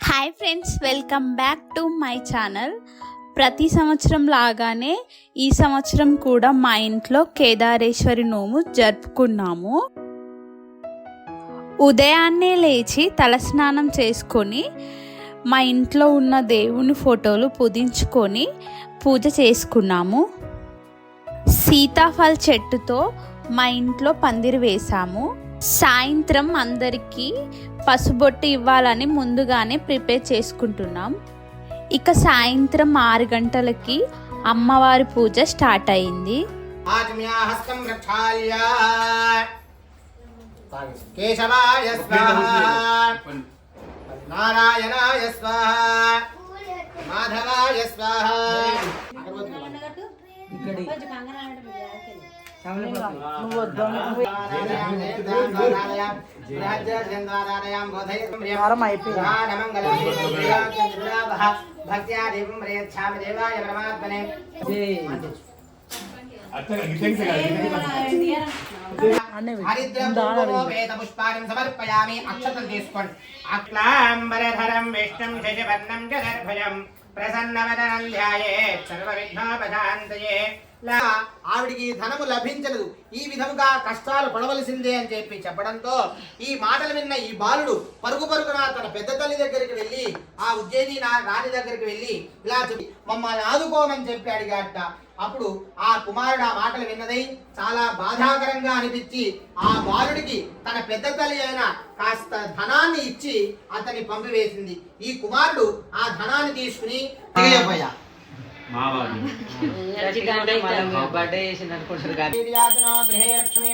Hi friends welcome back to my channel ప్రతి సంవత్సరం లాగానే ఈ సంవత్సరం కూడా మా ఇంట్లో కేదారేశ్వరి నోము జరుపుకున్నాము. ఉదయాన్నే లేచి తలస్నానం చేసుకొని మా ఇంట్లో ఉన్న దేవుని ఫోటోలు పుదించుకొని పూజ చేసుకున్నాము. సీతాఫల్ చెట్టుతో మా ఇంట్లో పందిరి వేశాము. సాయంత్రం అందరికీ పసుబొట్టు ఇవ్వాలని ముందుగానే ప్రిపేర్ చేసుకుంటున్నాం. ఇక సాయంత్రం ఆరు గంటలకి అమ్మవారి పూజ స్టార్ట్ అయింది. ఆజ్ఞాహస్తం ప్రక్షాళ్య కేశవాయ స్వాహ నారాయణాయ స్వాహ మాధవాయ స్వాహ భక్త్యా దేవం ప్రయచ్ఛామి దేవాయ పరమాత్మనే పుష్పాన్ని సమర్పయామి అక్షతలు తీసుకోండి అక్లాంబరధరం విష్ణుం శశివర్ణం చతుర్భుజం ప్రసన్నవదనం ధ్యాయే సర్వ విఘ్నోపశాంతయే ఆవిడికి ధనము లభించలేదు. ఈ విధముగా కష్టాలు పడవలసిందే అని చెప్పి చెప్పడంతో ఈ మాటలు విన్న ఈ బాలుడు పరుగు పరుగున తన పెద్ద తల్లి దగ్గరికి వెళ్ళి ఆ ఉజ్జయిని నా రాణి దగ్గరికి వెళ్ళి ఇలా చెప్పి మమ్మల్ని ఆదుకోమని చెప్పి అడిగాట అప్పుడు ఆ కుమారుడు ఆ మాటలు విన్నదై చాలా బాధాకరంగా అనిపించి ఆ బాలుడికి తన పెద్ద తల్లి అయిన కాస్త ధనాన్ని ఇచ్చి అతన్ని పంపివేసింది. ఈ కుమారుడు ఆ ధనాన్ని తీసుకుని దిగబోయా బర్త్డే చేసింది అనుకుంటారు కానీ గృహే లక్ష్మీ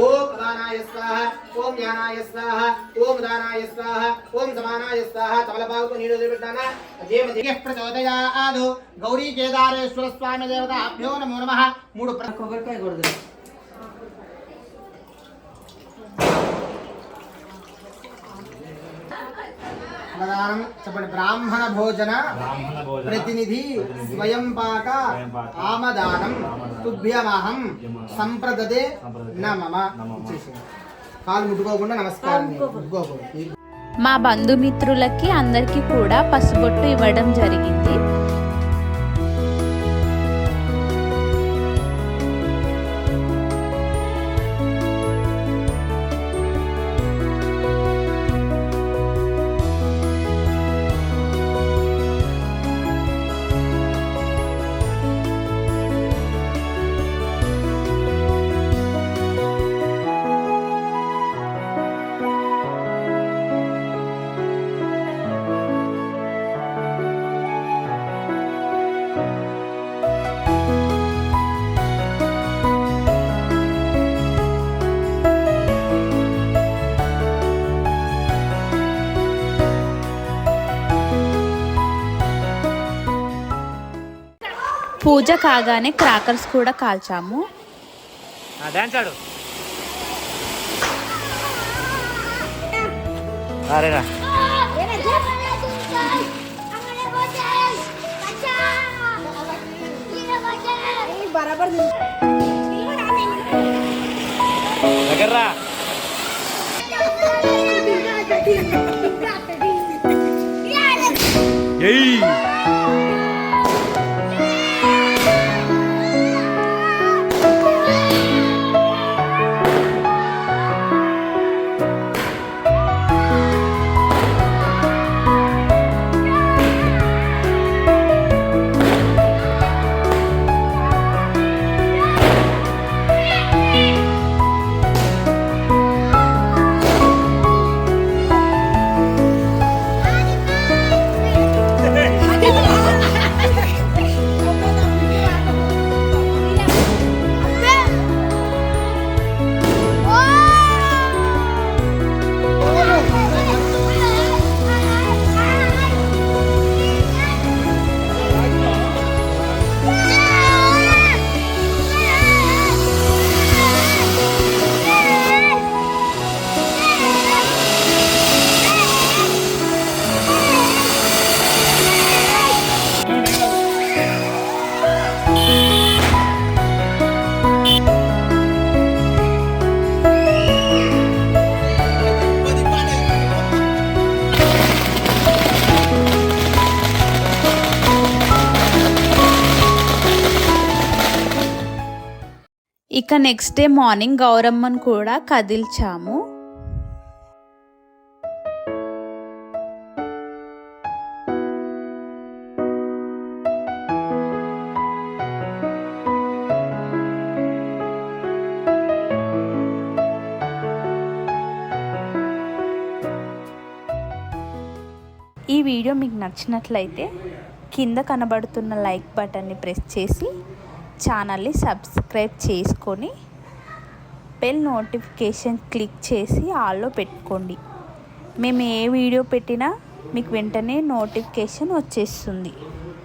ఓం ప్రధానాయ స్వాహ ఓం జ్ఞానాయ స్వాహ ఓం దానాయ స్వాహ ఓం సమానాయ స్వాహ తమలపాకు నీరు దిగ ప్రచోదయాదు గౌరీ కేదారేశ్వర స్వామి దేవత అభ్యో నమో. నమః మూడు కొబ్బరికాయ కొడుతుంది అన్నదానం చెప్పండి. బ్రాహ్మణ భోజన బ్రాహ్మణ భోజన ప్రతినిధి స్వయం పాక ఆమదానం తుభ్యమహం సంప్రదతే నమమ. కాలు ముట్టుకోకుండా నమస్కారం ముట్టుకోకూడదు. మా బంధుమిత్రులకి అందరికీ కూడా పసుబొట్టు ఇవ్వడం జరిగింది. పూజ కాగానే క్రాకర్స్ కూడా కాల్చాము. డాన్స్ ఇక నెక్స్ట్ డే మార్నింగ్ గౌరమ్మను కూడా కదిల్చాము. ఈ వీడియో మీకు నచ్చినట్లయితే కింద కనబడుతున్న లైక్ బటన్ని ప్రెస్ చేసి ఛానల్ని సబ్స్క్రైబ్ చేసుకొని బెల్ నోటిఫికేషన్ క్లిక్ చేసి ఆల్లో పెట్టుకోండి. మేము ఏ వీడియో పెట్టినా మీకు వెంటనే నోటిఫికేషన్ వచ్చేస్తుంది.